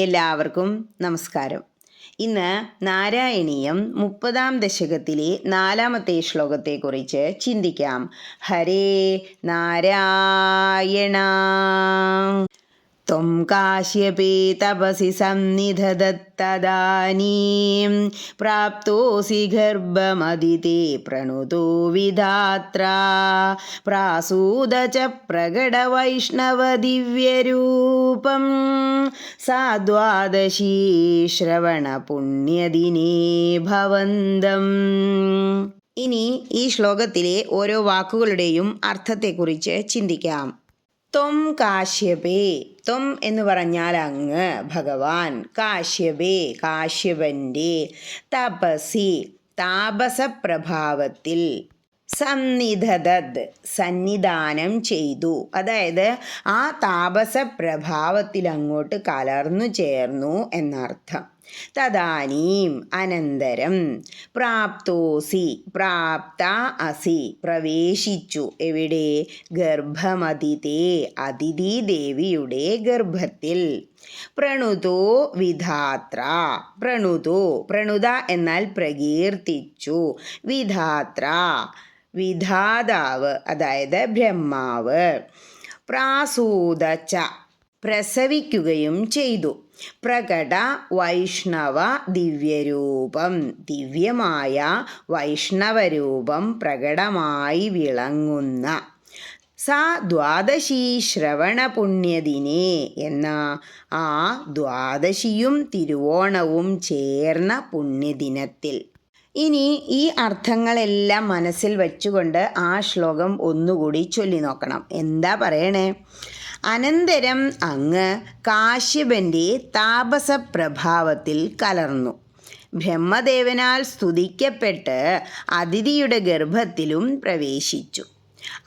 എല്ലാവർക്കും നമസ്കാരം. ഇന്ന് നാരായണീയം മുപ്പതാം ദശകത്തിലെ നാലാമത്തെ ശ്ലോകത്തെക്കുറിച്ച് ചിന്തിക്കാം. ഹരേ നാരായണ. ത്വം കാശ്യപേ തപസി സന്നിധദത്തദാനീം പ്രാപ്തോസി ഗർഭമദിതേ പ്രണുതോ വിധാത്ര പ്രാസൂദ ച പ്രകടവൈഷ്ണവദിവ്യരൂപം സാദ്വാദശീ ശ്രവണപുണ്യദിനേ ഭവന്തം ഇനി ഈ ശ്ലോകത്തിലെ ഓരോ വാക്കുകളുടെയും അർത്ഥത്തെക്കുറിച്ച് ചിന്തിക്കാം. ത്വം കാശ്യപേ ത്വം എന്ന് പറഞ്ഞാൽ അങ്ങ് ഭഗവാൻ കാശ്യപേ കാശ്യപന്റെ തപസി താപസപ്രഭാവത്തിൽ സന്നിധതത് സന്നിധാനം ചെയ്തു. അതായത് ആ താപസപ്രഭാവത്തിൽ അങ്ങോട്ട് കലർന്നു ചേർന്നു എന്നർത്ഥം. തദാനീം അനന്തരം പ്രാപ്തോസി പ്രാപ്ത അസി പ്രവേശിച്ചു. എവിടെ? ഗർഭമതിതേ അതിഥി ദേവിയുടെ ഗർഭത്തിൽ. പ്രണുതോ വിധാത്ര പ്രണുതോ പ്രണുത എന്നാൽ പ്രകീർത്തിച്ചു. വിധാത്ര വിധാതാവ് അതായത് ബ്രഹ്മാവ്. പ്രാസൂതച്ച പ്രസവിക്കുകയും ചെയ്തു. പ്രകട വൈഷ്ണവ ദിവ്യരൂപം ദിവ്യമായ വൈഷ്ണവരൂപം പ്രകടമായി വിളങ്ങുന്ന സ ദ്വാദശി ശ്രവണ പുണ്യദിനെ എന്ന ആ ദ്വാദശിയും തിരുവോണവും ചേർന്ന പുണ്യദിനത്തിൽ. ഇനി ഈ അർത്ഥങ്ങളെല്ലാം മനസ്സിൽ വച്ചുകൊണ്ട് ആ ശ്ലോകം ഒന്നുകൂടി ചൊല്ലി നോക്കണം എന്താ പറയണേ? അനന്തരം അങ്ങ് കാശ്യപന്റെ താപസപ്രഭാവത്തിൽ കലർന്നു. ബ്രഹ്മദേവനാൽ സ്തുതിക്കപ്പെട്ട് അതിഥിയുടെ ഗർഭത്തിലും പ്രവേശിച്ചു.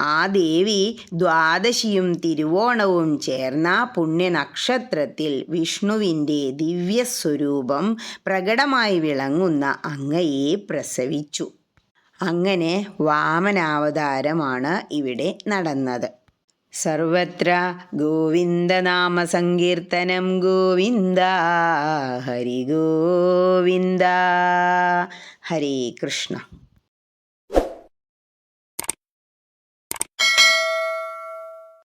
ആ ദേവി ദ്വാദശിയും തിരുവോണവും ചേർന്ന പുണ്യനക്ഷത്രത്തിൽ വിഷ്ണുവിന്റെ ദിവ്യസ്വരൂപം പ്രകടമായി വിളങ്ങുന്ന അങ്ങയെ പ്രസവിച്ചു. അങ്ങനെ വാമനാവതാരമാണ് ഇവിടെ നടന്നത്. സർവത്ര ഗോവിന്ദനാമസങ്കീർത്തനം ഗോവിന്ദ ഹരി ഗോവിന്ദ ഹരേ കൃഷ്ണ.